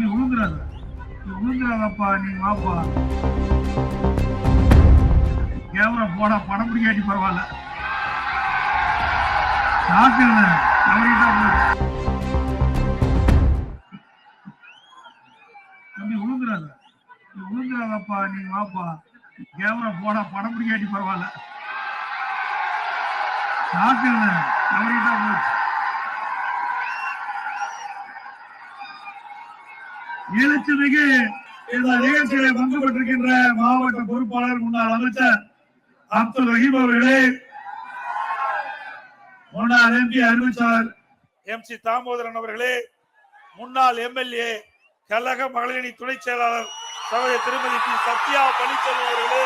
தம்பி உழுந்துறாத. நீ உழுந்துறாதப்பா நீ வாப்பா. கேமரா போடா படம் பிடிக்காட்டி பரவாயில்ல. சாக்குல தவறிட்டா போச்சு தம்பி உழுந்துறாத. நீ உழுந்துறாதப்பா நீ வாப்பா. கேமரா போடா படம் பிடிக்காட்டி பரவாயில்ல. சாக்குல தவறிட்டா போச்சு எழுச்சிமிகு இந்த நிகழ்ச்சியில பங்கு பெற்றிருக்கின்ற மாவட்ட பொறுப்பாளர் முன்னாள் அமைச்சர் அப்துல் ரஹீம் அவர்களே முன்னாள் எம்பி அறிவிச்சார். எம் சி தாமோதரன் அவர்களே முன்னாள் எம்எல்ஏ கழக மகளிரணி துணை செயலாளர் சகோதரி திருமதி பி. சத்யா பழனிசாமி அவர்களே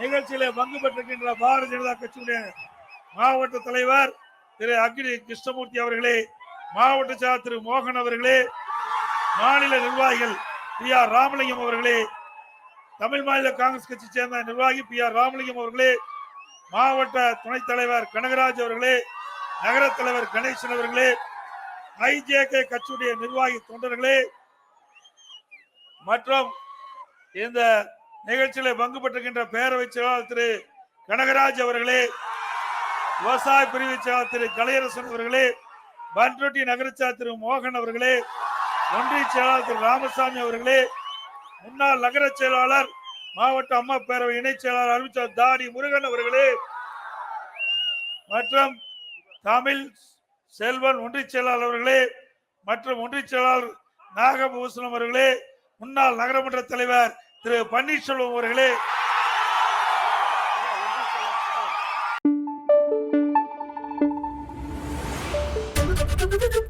நிகழ்ச்சியிலே பங்கு பெற்றிருக்கின்ற பாரதிய ஜனதா கட்சியுடைய மாவட்ட தலைவர் திரு அக்னி கிருஷ்ணமூர்த்தி அவர்களே மாவட்ட செயலாளர் திரு மோகன் அவர்களே மாநில நிர்வாகிகள் பி ஆர் ராமலிங்கம் அவர்களே தமிழ் மாநில காங்கிரஸ் கட்சி சேர்ந்த நிர்வாகி பி ஆர் ராமலிங்கம் அவர்களே மாவட்ட துணைத் தலைவர் கனகராஜ் அவர்களே நகர தலைவர் கணேசன் அவர்களே ஐஜேகே கட்சியுடைய நிர்வாகி தொண்டர்களே மற்றும் இந்த நிகழ்ச்சியில பங்கு பெற்றுகின்ற பேரவை செயலாளர் திரு கனகராஜ் அவர்களே விவசாய பிரிவு செயலாளர் திரு கலையரசன் அவர்களே பண்ருட்டி நகரச்சா திரு மோகன் அவர்களே ஒன்றிய செயலாளர் திரு ராமசாமி அவர்களே முன்னாள் நகர செயலாளர் மாவட்ட அம்மா பேரவை இணைச் செயலாளர் அறிவிச்சார் தாடி முருகன் அவர்களே மற்றும் தமிழ் செல்வன் ஒன்றிய செயலாளர் அவர்களே மற்றும் ஒன்றிய செயலாளர் நாகபூசணம் அவர்களே முன்னாள் நகரமன்ற தலைவர் திரு பன்னீர்செல்வம் அவர்களே どどど。